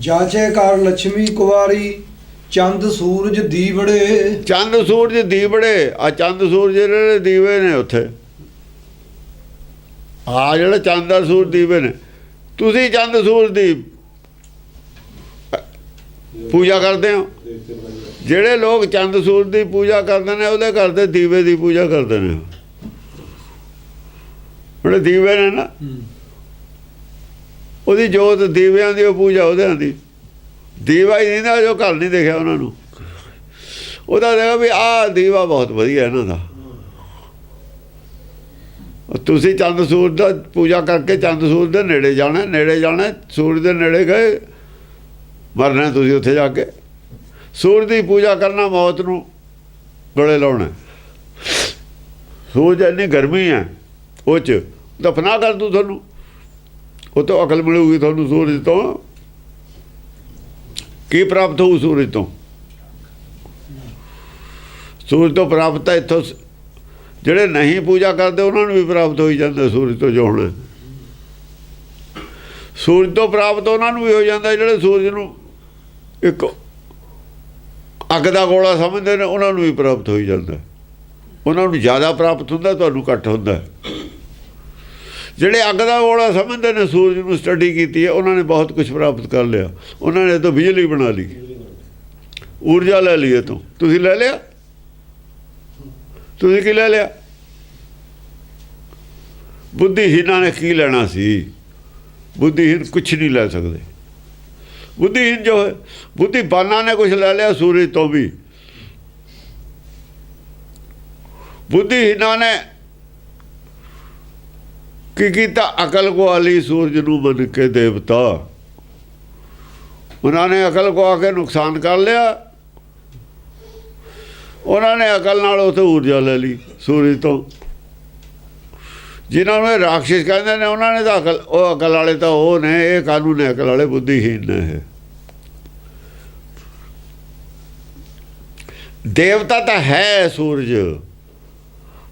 ਜਾਚੇ ਕਰ ਲక్ష్ਮੀ ਕੁਵਾਰੀ ਚੰਦ ਸੂਰਜ ਦੀਵੜੇ। ਚੰਦ ਸੂਰਜ ਦੀਵੜੇ ਆ ਚੰਦ ਸੂਰਜ ਜਿਹੜੇ ਦੀਵੇ ਨੇ ਉੱਥੇ। ਆ ਜਿਹੜਾ ਚੰਦ ਦਾ ਸੂਰਜ ਦੀਵੇ ਨੇ। ਤੁਸੀਂ ਚੰਦ ਸੂਰਜ ਦੀ ਪੂਜਾ ਕਰਦੇ ਹੋ? ਜਿਹੜੇ ਲੋਕ ਚੰਦ ਸੂਰਜ ਦੀ ਪੂਜਾ ਕਰਦੇ ਨੇ ਉਹਦੇ ਘਰ ਦੇ ਦੀਵੇ ਦੀ ਪੂਜਾ ਕਰਦੇ ਨੇ। ਜਿਹੜੇ ਦੀਵੇ ਨੇ ਨਾ। ਉਹਦੀ ਜੋਤ ਦੀਵਿਆਂ ਦੀ, ਉਹ ਪੂਜਾ ਉਹਦਿਆਂ ਦੀ। ਦੀਵਾ ਹੀ ਨਹੀਂ ਨਾ, ਜੋ ਘਰ ਨਹੀਂ ਦੇਖਿਆ ਉਹਨਾਂ ਨੂੰ। ਉਹਦਾ ਦੇਖੋ ਵੀ ਆਹ ਦੀਵਾ ਬਹੁਤ ਵਧੀਆ ਇਹਨਾਂ ਦਾ। ਤੁਸੀਂ ਚੰਦ ਸੂਰਜ ਦਾ ਪੂਜਾ ਕਰਕੇ ਚੰਦ ਸੂਰਜ ਦੇ ਨੇੜੇ ਜਾਣਾ ਨੇੜੇ ਜਾਣਾ, ਸੂਰਜ ਦੇ ਨੇੜੇ ਗਏ, ਮਰਨਾ ਤੁਸੀਂ ਉੱਥੇ ਜਾ ਕੇ। ਸੂਰਜ ਦੀ ਪੂਜਾ ਕਰਨਾ ਮੌਤ ਨੂੰ ਗਲੇ ਲਾਉਣਾ। ਸੂਰਜ ਇੰਨੀ ਗਰਮੀ ਹੈ, ਉਹ ਚ ਦਫਨਾ ਕਰ ਦੂ ਤੁਹਾਨੂੰ। ਉਹ ਤੋਂ ਅਕਲ ਮਿਲੂਗੀ ਤੁਹਾਨੂੰ ਸੂਰਜ ਤੋਂ। ਕੀ ਪ੍ਰਾਪਤ ਹੋਊ ਸੂਰਜ ਤੋਂ? ਸੂਰਜ ਤੋਂ ਪ੍ਰਾਪਤ ਹੈ ਇੱਥੋਂ ਸ- ਜਿਹੜੇ ਨਹੀਂ ਪੂਜਾ ਕਰਦੇ, ਉਹਨਾਂ ਨੂੰ ਵੀ ਪ੍ਰਾਪਤ ਹੋਈ ਜਾਂਦਾ ਸੂਰਜ ਤੋਂ ਜੋ ਹੋਣਾ। ਸੂਰਜ ਤੋਂ ਪ੍ਰਾਪਤ ਉਹਨਾਂ ਨੂੰ ਵੀ ਹੋ ਜਾਂਦਾ, ਜਿਹੜੇ ਸੂਰਜ ਨੂੰ ਇੱਕ ਅੱਗ ਦਾ ਗੋਲਾ ਸਮਝਦੇ ਨੇ, ਉਹਨਾਂ ਨੂੰ ਵੀ ਪ੍ਰਾਪਤ ਹੋਈ ਜਾਂਦਾ। ਉਹਨਾਂ ਨੂੰ ਜ਼ਿਆਦਾ ਪ੍ਰਾਪਤ ਹੁੰਦਾ, ਤੁਹਾਨੂੰ ਘੱਟ ਹੁੰਦਾ। ਜਿਹੜੇ ਅੱਗ ਦਾ ਗੋਲਾ ਸਮਝਦੇ ਨੇ, ਸੂਰਜ ਨੂੰ ਸਟੱਡੀ ਕੀਤੀ ਹੈ, ਉਹਨਾਂ ਨੇ ਬਹੁਤ ਕੁਝ ਪ੍ਰਾਪਤ ਕਰ ਲਿਆ। ਉਹਨਾਂ ਨੇ ਤਾਂ ਬਿਜਲੀ ਬਣਾ ਲਈ। ਊਰਜਾ ਲੈ ਲਈ ਇਹ ਤੋਂ। ਤੁਸੀਂ ਲੈ ਲਿਆ? ਤੁਸੀਂ ਕੀ ਲੈ ਲਿਆ? ਬੁੱਧੀਹੀਨਾਂ ਨੇ ਕੀ ਲੈਣਾ ਸੀ? ਬੁੱਧੀਹੀਨ ਕੁਝ ਨਹੀਂ ਲੈ ਸਕਦੇ। ਬੁੱਧੀਹੀਨ ਜੋ ਹੈ, ਬੁੱਧੀਬਾਨਾਂ ਨੇ ਕੁਝ ਲੈ ਲਿਆ ਸੂਰਜ ਤੋਂ ਵੀ। ਬੁੱਧੀਹੀਨਾਂ ਨੇ ਕੀ ਕੀਤਾ? ਅਕਲ ਕੋ ਸੂਰਜ ਨੂੰ ਮੰਨ ਕੇ ਦੇਵਤਾ। ਉਹਨਾਂ ਨੇ ਅਕਲ ਕੋ ਕੇ ਨੁਕਸਾਨ ਕਰ ਲਿਆ। ਉਹਨਾਂ ਨੇ ਅਕਲ ਨਾਲ ਉਥੇ ਊਰਜਾ ਲੈ ਲਈ ਸੂਰਜ ਤੋਂ। ਜਿਨ੍ਹਾਂ ਨੂੰ ਇਹ ਰਾਖਸ਼ ਕਹਿੰਦੇ ਨੇ, ਉਹਨਾਂ ਨੇ ਤਾਂ ਅਕਲ, ਉਹ ਅਕਲ ਵਾਲੇ ਤਾਂ ਉਹ ਨੇ, ਇਹ ਕਾਨੂੰਨ ਨੇ, ਅਕਲ ਵਾਲੇ ਬੁੱਧੀਹੀਨ ਨੇ ਦੇਵਤਾ ਤਾਂ ਹੈ ਸੂਰਜ।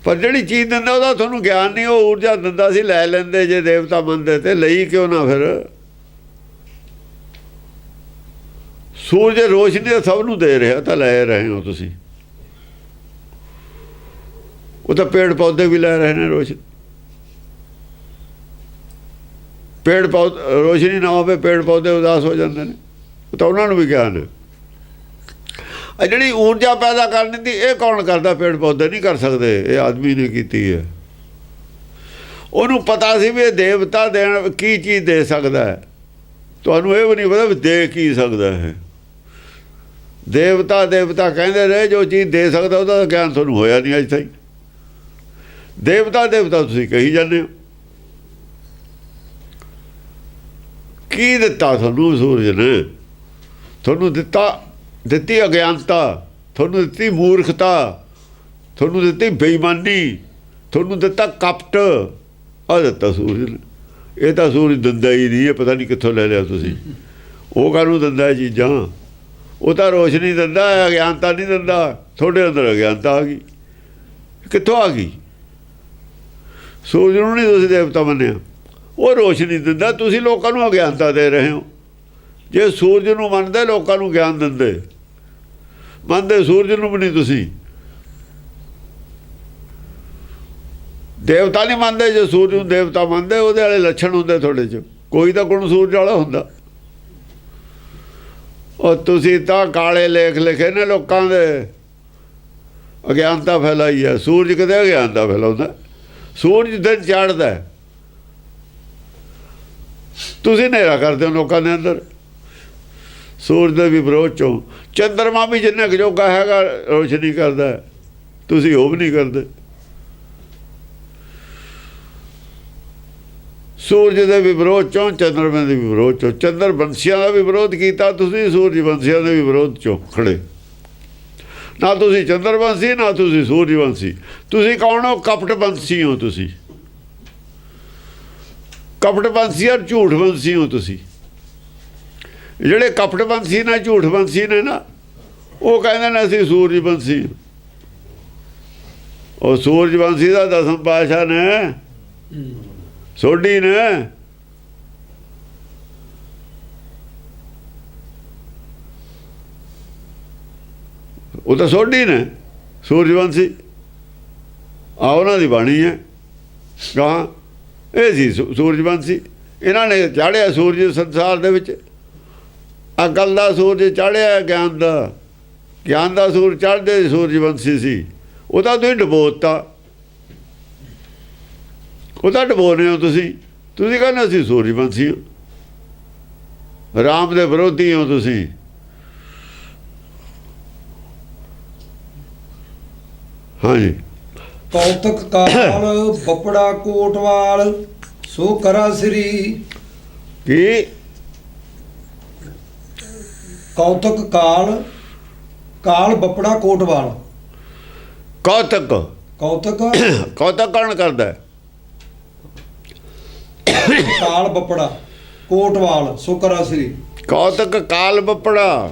ਪਰ ਜਿਹੜੀ ਚੀਜ਼ ਦਿੰਦਾ ਉਹਦਾ ਤੁਹਾਨੂੰ ਗਿਆਨ ਨਹੀਂ, ਉਹ ਊਰਜਾ ਦਿੰਦਾ ਸੀ, ਲੈ ਲੈਂਦੇ ਜੇ ਦੇਵਤਾ ਮੰਨਦੇ ਤੇ ਲਈ ਕਿਉਂ ਨਾ ਫਿਰ? ਸੂਰਜ ਰੋਸ਼ਨੀ ਸਭ ਨੂੰ ਦੇ ਰਿਹਾ ਤਾਂ ਲੈ ਰਹੇ ਹੋ ਤੁਸੀਂ। ਉਹ ਤਾਂ ਪੇੜ ਪੌਦੇ ਵੀ ਲੈ ਰਹੇ ਨੇ ਰੋਸ਼ਨੀ। ਪੇੜ ਪੌਦ ਰੋਸ਼ਨੀ ਨਾ ਹੋਵੇ, ਪੇੜ ਪੌਦੇ ਉਦਾਸ ਹੋ ਜਾਂਦੇ ਨੇ। ਉਹ ਤਾਂ ਉਹਨਾਂ ਨੂੰ ਵੀ ਗਿਆਨ ਹੈ। ਆ ਜਿਹੜੀ ਊਰਜਾ ਪੈਦਾ ਕਰਨ ਦੀ ਇਹ ਕੌਣ ਕਰਦਾ? ਪੇੜ ਪੌਦੇ ਨਹੀਂ ਕਰ ਸਕਦੇ। ਇਹ ਆਦਮੀ ਨੇ ਕੀਤੀ ਹੈ। ਉਹਨੂੰ ਪਤਾ ਸੀ ਵੀ ਇਹ ਦੇਵਤਾ ਦੇਣ ਕੀ ਚੀਜ਼ ਦੇ ਸਕਦਾ ਹੈ। ਤੁਹਾਨੂੰ ਇਹ ਵੀ ਨਹੀਂ ਪਤਾ ਵੀ ਦੇ ਕੀ ਸਕਦਾ ਹੈ। ਦੇਵਤਾ ਦੇਵਤਾ ਕਹਿੰਦੇ ਰਹੇ ਜੋ ਚੀਜ਼ ਦੇ ਸਕਦਾ ਉਹਦਾ ਗਿਆਨ ਤੁਹਾਨੂੰ ਹੋਇਆ ਨਹੀਂ ਅਜੇ ਤਾਈਂ। ਦੇਵਤਾ ਦੇਵਤਾ ਤੁਸੀਂ ਕਹੀ ਜਾਂਦੇ ਹੋ। ਕੀ ਦਿੱਤਾ ਤੁਹਾਨੂੰ ਸੂਰਜ ਨੇ? ਤੁਹਾਨੂੰ ਦਿੱਤਾ ਦਿੱਤੀ ਅਗਿਆਨਤਾ, ਤੁਹਾਨੂੰ ਦਿੱਤੀ ਮੂਰਖਤਾ, ਤੁਹਾਨੂੰ ਦਿੱਤੀ ਬੇਈਮਾਨੀ, ਤੁਹਾਨੂੰ ਦਿੱਤਾ ਕਪਟ। ਆ ਦਿੱਤਾ ਸੂਰਜ ਨੇ। ਇਹ ਤਾਂ ਸੂਰਜ ਦਿੰਦਾ ਹੀ ਨਹੀਂ, ਇਹ ਪਤਾ ਨਹੀਂ ਕਿੱਥੋਂ ਲੈ ਲਿਆ ਤੁਸੀਂ। ਉਹ ਕਾਹਨੂੰ ਦਿੰਦਾ ਚੀਜ਼ਾਂ? ਉਹ ਤਾਂ ਰੋਸ਼ਨੀ ਦਿੰਦਾ, ਅਗਿਆਨਤਾ ਨਹੀਂ ਦਿੰਦਾ। ਤੁਹਾਡੇ ਅੰਦਰ ਅਗਿਆਨਤਾ ਆ ਗਈ। ਕਿੱਥੋਂ ਆ ਗਈ? ਸੂਰਜ ਨੂੰ ਨਹੀਂ ਤੁਸੀਂ ਦੇਵਤਾ ਮੰਨਿਆ। ਉਹ ਰੋਸ਼ਨੀ ਦਿੰਦਾ, ਤੁਸੀਂ ਲੋਕਾਂ ਨੂੰ ਅਗਿਆਨਤਾ ਦੇ ਰਹੇ ਹੋ। ਜੇ ਸੂਰਜ ਨੂੰ ਮੰਨਦੇ, ਲੋਕਾਂ ਨੂੰ ਗਿਆਨ ਦਿੰਦੇ। ਮੰਨਦੇ ਸੂਰਜ ਨੂੰ ਵੀ ਨਹੀਂ ਤੁਸੀਂ। ਦੇਵਤਾ ਨਹੀਂ ਮੰਨਦੇ, ਜੇ ਸੂਰਜ ਨੂੰ ਦੇਵਤਾ ਮੰਨਦੇ, ਉਹਦੇ ਵਾਲੇ ਲੱਛਣ ਹੁੰਦੇ ਤੁਹਾਡੇ 'ਚ। ਕੋਈ ਤਾਂ ਗੁਣ ਸੂਰਜ ਵਾਲਾ ਹੁੰਦਾ। ਉਹ ਤੁਸੀਂ ਤਾਂ ਕਾਲੇ ਲੇਖ ਲਿਖੇ ਨੇ ਲੋਕਾਂ ਦੇ। ਅਗਿਆਨਤਾ ਫੈਲਾਈ ਹੈ। ਸੂਰਜ ਕਿਤੇ ਅਗਿਆਨਤਾ ਫੈਲਾਉਂਦਾ? ਸੂਰਜ ਦਿਨ ਚੜ੍ਹਦਾ ਤੁਸੀਂ ਹਨੇਰਾ ਕਰਦੇ ਹੋ ਲੋਕਾਂ ਦੇ ਅੰਦਰ। ਸੂਰਜ ਦੇ ਵੀ ਵਿਰੋਧ ਚੋਂ। ਚੰਦਰਮਾ ਵੀ ਜਿੰਨਾ ਕੁ ਜੋਗਾ ਹੈਗਾ, ਰੋਸ਼ਨੀ ਕਰਦਾ ਤੁਸੀਂ ਉਹ ਵੀ ਨਹੀਂ ਕਰਦੇ। ਸੂਰਜ ਦੇ ਵੀ ਵਿਰੋਧ ਚੋਂ, ਚੰਦਰਮਾ ਦੇ ਵੀ ਵਿਰੋਧ ਚੋਂ। ਚੰਦਰ ਬੰਸੀਆਂ ਦਾ ਵੀ ਵਿਰੋਧ ਕੀਤਾ, ਤੁਸੀਂ ਸੂਰਜ ਬੰਸੀਆਂ ਦੇ ਵੀ ਵਿਰੋਧ ਚੋਂ ਖੜੇ। ਨਾ ਤੁਸੀਂ ਚੰਦਰ ਬੰਸੀ, ਨਾ ਤੁਸੀਂ ਸੂਰਜ ਬੰਸੀ। ਤੁਸੀਂ ਕੌਣ ਹੋ? ਕਪਟ ਬੰਸੀ ਹੋ ਤੁਸੀਂ। ਕਪਟ ਬੰਸੀ ਔਰ ਝੂਠ ਬੰਸੀ ਹੋ ਤੁਸੀਂ। ਜਿਹੜੇ ਕਪਟਬੰਸੀ ਨੇ ਝੂਠਬੰਸੀ ਨੇ ਨਾ, ਉਹ ਕਹਿੰਦੇ ਨੇ ਅਸੀਂ ਸੂਰਜਬੰਸੀ ਉਹ ਸੂਰਜਬੰਸੀ ਦਾ ਦਸਮ ਪਾਸ਼ਾ ਨੇ, ਸੋਢੀ ਨੇ। ਉਹ ਤਾਂ ਸੋਢੀ ਨੇ ਸੂਰਜਵੰਸ਼ੀ ਆ ਉਹਨਾਂ ਦੀ ਬਾਣੀ ਹੈ। ਕਹਾ ਇਹ ਸੀ ਸੂਰਜਵੰਸ਼ੀ ਇਹਨਾਂ ਨੇ ਚਾੜਿਆ ਸੂਰਜ ਸੰਸਾਰ ਦੇ ਵਿੱਚ। ਅਕਲ ਦਾ ਸੂਰਜ ਚਾੜਿਆ ਗਿਆਨ ਦਾ। ਗਿਆਨ ਦਾ ਸੂਰਜ ਚੜ੍ਹਦੇ ਸੂਰਜਵੰਸ਼ੀ ਸੀ। ਉਹਦਾ ਤੁਸੀਂ ਡਬੋਤਾ। ਉਹਦਾ ਡਬੋਨੇ ਹੋ ਤੁਸੀਂ। ਤੁਸੀਂ ਕਹਿੰਦੇ ਅਸੀਂ ਸੂਰਜਵੰਸ਼ੀ ਰਾਮ ਦੇ ਵਿਰੋਧੀ ਹੋ ਤੁਸੀਂ। ਹਾਂਜੀ। ਕੌਤਕ ਕਾਲ ਬੱਪੜਾ ਕੋਟਵਾਲ ਸੋ ਕਰਾ ਸ੍ਰੀ। ਕੀ? ਕੌਤਕ ਕਾਲ ਕਾਲ ਬੱਪੜਾ ਕੋਟਵਾਲ। ਕੌਤਕ। ਕੌਤਕ? ਕੌਤਕ ਕੌਣ ਕਰਦਾ ਹੈ? ਕਾਲ ਬੱਪੜਾ ਕੋਟਵਾਲ ਸੋ ਕਰਾ ਸ੍ਰੀ। ਕੌਤਕ ਕਾਲ ਬੱਪੜਾ।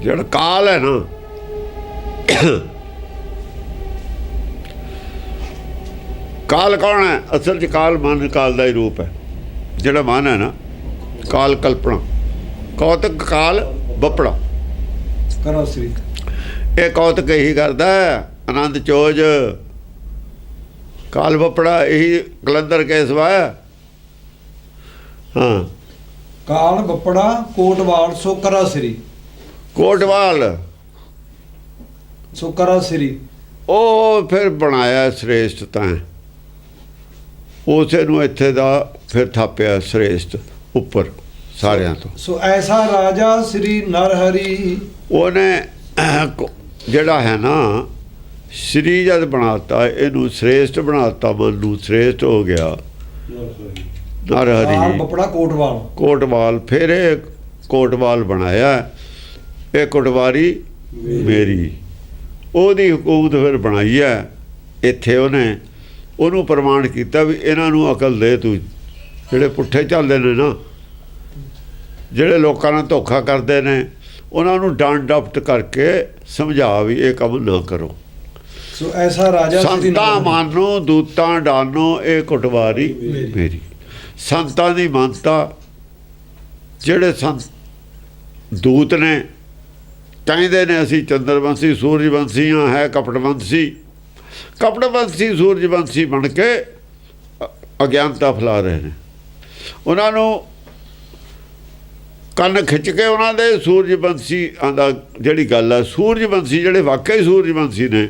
ਜਿਹੜਾ ਕਾਲ ਹੈ ਨਾ। ਕਾਲ ਕੌਣ ਹੈ? ਅਸਲ 'ਚ ਕਾਲ ਮਨ ਕਾਲ ਦਾ ਹੀ ਰੂਪ ਹੈ। ਜਿਹੜਾ ਮਨ ਹੈ ਨਾ ਕਾਲ ਕਲਪਨਾ। ਕੌਤਕ ਕਾਲ ਬੱਪੜਾ ਕਰਾ ਸ੍ਰੀ। ਇਹ ਕੌਤਕ ਇਹੀ ਕਰਦਾ ਆਨੰਦ ਚੋਜ। ਕਾਲ ਬੱਪੜਾ ਇਹੀ ਕਲੰਦਰ ਕੇਸਵਾ ਹੈ ਹਾਂ। ਕਾਲ ਬੱਪੜਾ ਕੋਟਵਾਲ ਸੋ ਕਰਾ ਸ੍ਰੀ। ਕੋਟਵਾਲ। ਸੋ ਕਰਾ ਸ੍ਰੀ। ਉਹ ਫਿਰ ਬਣਾਇਆ ਸ੍ਰੇਸ਼ਟ ਤਾਂ। ਉਸੇ ਨੂੰ ਇੱਥੇ ਦਾ ਫਿਰ ਥਾਪਿਆ ਸ੍ਰੇਸ਼ਟ ਉੱਪਰ। ਸਾਰਿਆਂ ਤੋਂ। ਸੋ ਐਸਾ ਰਾਜਾ ਸ੍ਰੀ ਨਰਹਰੀ। ਉਹਨੇ ਜਿਹੜਾ ਹੈ ਨਾ ਸ੍ਰੀ ਜਦ ਬਣਾਤਾ ਇਹਨੂੰ ਸ੍ਰੇਸ਼ਟ ਬਣਾਤਾ ਮਨ ਨੂੰ ਸ੍ਰੇਸ਼ਟ ਹੋ ਗਿਆ। ਨਰ ਕਾਲ ਹਰੀ ਬੱਪੜਾ ਕੋਟਵਾਲ। ਕੋਟਵਾਲ ਫਿਰ ਇਹ ਕੋਟਵਾਲ ਬਣਾਇਆ। ਇਹ ਕੋਟਵਾਰੀ ਮੇਰੀ। ਉਹਦੀ ਹਕੂਮਤ ਫਿਰ ਬਣਾਈ ਹੈ। ਇੱਥੇ ਉਹਨੇ ਉਹਨੂੰ ਪ੍ਰਮਾਣ ਕੀਤਾ ਵੀ ਇਹਨਾਂ ਨੂੰ ਅਕਲ ਦੇ ਤੂੰ। ਜਿਹੜੇ ਪੁੱਠੇ ਚੱਲਦੇ ਨੇ ਨਾ ਜਿਹੜੇ ਲੋਕਾਂ ਨਾਲ ਧੋਖਾ ਕਰਦੇ ਨੇ ਉਹਨਾਂ ਨੂੰ ਡੰਡ ਡਪਟ ਕਰਕੇ ਸਮਝਾ ਵੀ ਇਹ ਕੰਮ ਨਾ ਕਰੋ। ਸੋ ਐਸਾ ਰਾਜਾ ਸੰਤਾਂ ਮਾਨੋ। ਦੂਤਾਂ ਡਾਨੋ ਇਹ ਕੁਟਵਾਰੀ ਮੇਰੀ। ਸੰਤਾਂ ਦੀ ਮੰਨਤਾ ਜਿਹੜੇ ਸੰਤ ਦੂਤ ਨੇ ਕਹਿੰਦੇ ਨੇ ਅਸੀਂ ਚੰਦਰਵੰਸ਼ੀ ਸੂਰਜਵੰਸ਼ੀ ਹਾਂ ਹੈ ਕਪਟਵੰਸ਼ੀ। ਕਪਟਵੰਸ਼ੀ ਸੂਰਜਵੰਸ਼ੀ ਬਣ ਕੇ ਅਗਿਆਨਤਾ ਫੈਲਾ ਰਹੇ ਨੇ। ਉਹਨਾਂ ਨੂੰ ਕੰਨ ਖਿੱਚ ਕੇ ਉਹਨਾਂ ਦੇ ਸੂਰਜਵੰਸ਼ੀ ਦਾ ਜਿਹੜੀ ਗੱਲ ਹੈ ਸੂਰਜਵੰਸ਼ੀ ਜਿਹੜੇ ਵਾਕਈ ਸੂਰਜਵੰਸ਼ੀ ਨੇ,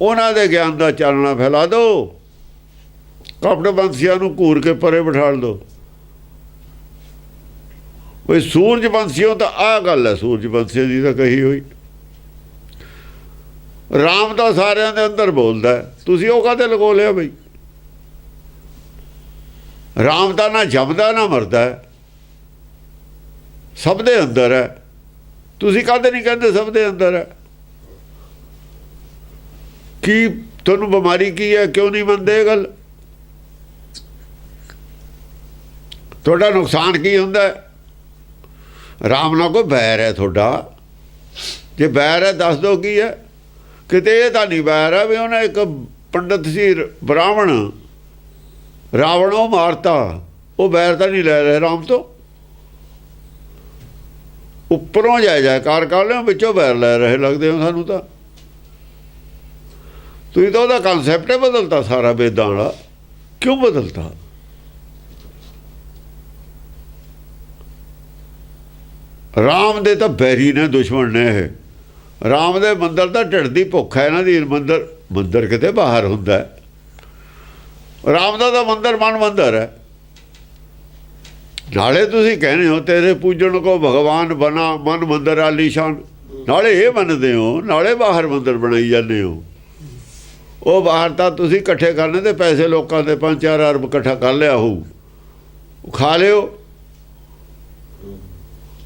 ਉਹਨਾਂ ਦੇ ਗਿਆਨ ਦਾ ਚਾਨਣਾ ਫੈਲਾ ਦਿਓ ਕਪਟਵੰਸ਼ੀਆਂ ਨੂੰ ਘੂਰ ਕੇ ਪਰੇ ਬਿਠਾ ਦਿਓ ਕੋਈ ਸੂਰਜਵੰਸ਼ੀਓ ਤਾਂ ਆਹ ਗੱਲ ਹੈ ਸੂਰਜਵੰਸ਼ੀਆਂ ਦੀ ਤਾਂ ਕਹੀ ਹੋਈ। ਰਾਮ ਤਾਂ ਸਾਰਿਆਂ ਦੇ ਅੰਦਰ ਬੋਲਦਾ ਤੁਸੀਂ ਉਹ ਕਾਹਦੇ ਲਗੋ ਲਿਆ ਬਈ? ਰਾਮ ਦਾ ਨਾ ਜੰਮਦਾ, ਨਾ ਮਰਦਾ ਹੈ। ਸਭ ਦੇ ਅੰਦਰ ਹੈ। ਤੁਸੀਂ ਕਦੇ ਨਹੀਂ ਕਹਿੰਦੇ ਸਭ ਦੇ ਅੰਦਰ ਹੈ? ਕੀ ਤੁਹਾਨੂੰ ਬਿਮਾਰੀ ਕੀ ਹੈ? ਕਿਉਂ ਨਹੀਂ ਮੰਨਦੇ ਇਹ ਗੱਲ? ਤੁਹਾਡਾ ਨੁਕਸਾਨ ਕੀ ਹੁੰਦਾ ਰਾਮ ਨਾਲ ਕੋਈ ਬੈਰ ਹੈ ਤੁਹਾਡਾ। ਜੇ ਬੈਰ ਹੈ, ਦੱਸ ਦਿਓ ਕੀ ਹੈ? ਕਿਤੇ ਇਹ ਤਾਂ ਨਹੀਂ ਬੈਰ ਹੈ ਵੀ ਉਹਨੇ ਇੱਕ ਪੰਡਤ ਸੀ ਰ- ਬ੍ਰਾਹਮਣ। ਰਾਵਣ ਉਹ ਮਾਰਤਾ। ਉਹ ਬੈਰ ਤਾਂ ਨਹੀਂ ਲੈ ਰਿਹਾ ਰਾਮ ਤੋਂ। ਉੱਪਰੋਂ ਜਾਇ ਜਾਇਕਾਰ ਕਰ ਲਿਓ ਵਿੱਚੋਂ ਬੈਰ ਲੈ ਰਹੇ ਲੱਗਦੇ ਹੋ ਸਾਨੂੰ ਤਾਂ। ਤੁਸੀਂ ਤਾਂ ਉਹਦਾ ਕਨਸੈਪਟ ਹੀ ਬਦਲਤਾ ਸਾਰਾ ਵੇਦਾਂ ਵਾਲਾ। ਕਿਉਂ ਬਦਲਤਾ? ਰਾਮ ਦੇ ਤਾਂ ਬੈਰੀ ਨੇ, ਦੁਸ਼ਮਣ ਨੇ ਇਹ। ਰਾਮ ਦੇ ਮੰਦਰ ਦਾ ਢਿੱਡ ਦੀ ਭੁੱਖ ਹੈ ਇਹਨਾਂ ਦੀ। ਮੰਦਰ ਮੰਦਰ ਕਿਤੇ ਬਾਹਰ ਹੁੰਦਾ ਰਾਮ ਦਾ ਤਾਂ ਮੰਦਰ ਮਨ ਮੰਦਰ ਹੈ। ਨਾਲੇ ਤੁਸੀਂ ਕਹਿੰਦੇ ਹੋ, ਤੇਰੇ ਪੂਜਣ ਕੋ ਭਗਵਾਨ ਬਣਾ ਮਨ ਮੰਦਰ ਆਲੀਸ਼ਾਨ ਨਾਲੇ ਇਹ ਮੰਨਦੇ ਹੋ, ਨਾਲੇ ਬਾਹਰ ਮੰਦਰ ਬਣਾਈ ਜਾਂਦੇ ਹੋ। ਉਹ ਬਾਹਰ ਤਾਂ ਤੁਸੀਂ ਇਕੱਠੇ ਕਰਨੇ ਤੇ ਪੈਸੇ ਲੋਕਾਂ ਦੇ 5-4 ਅਰਬ ਇਕੱਠਾ ਕਰ ਲਿਆ ਹੋਊ। ਖਾ ਲਿਓ।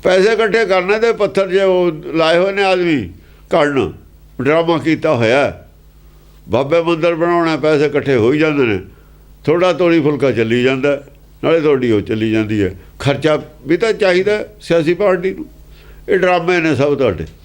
ਪੈਸੇ ਇਕੱਠੇ ਕਰਨੇ ਤੇ ਪੱਥਰ ਜੇ ਉਹ ਲਾਏ ਹੋਏ ਨੇ ਆਦਮੀ ਕੱਢਣ ਡਰਾਮਾ ਕੀਤਾ ਹੋਇਆ। ਬਾਬੇ ਮੰਦਰ ਬਣਾਉਣਾ, ਪੈਸੇ ਇਕੱਠੇ ਹੋ ਹੀ ਜਾਂਦੇ ਨੇ। ਥੋੜਾ ਤੋੜੀ ਫੁਲਕਾ ਚੱਲੀ ਜਾਂਦਾ। ਨਾਲੇ ਤੁਹਾਡੀ ਉਹ ਚੱਲੀ ਜਾਂਦੀ ਹੈ। ਖਰਚਾ ਵੀ ਤਾਂ ਚਾਹੀਦਾ ਸਿਆਸੀ ਪਾਰਟੀ ਨੂੰ। ਇਹ ਡਰਾਮੇ ਨੇ ਸਭ ਤੁਹਾਡੇ।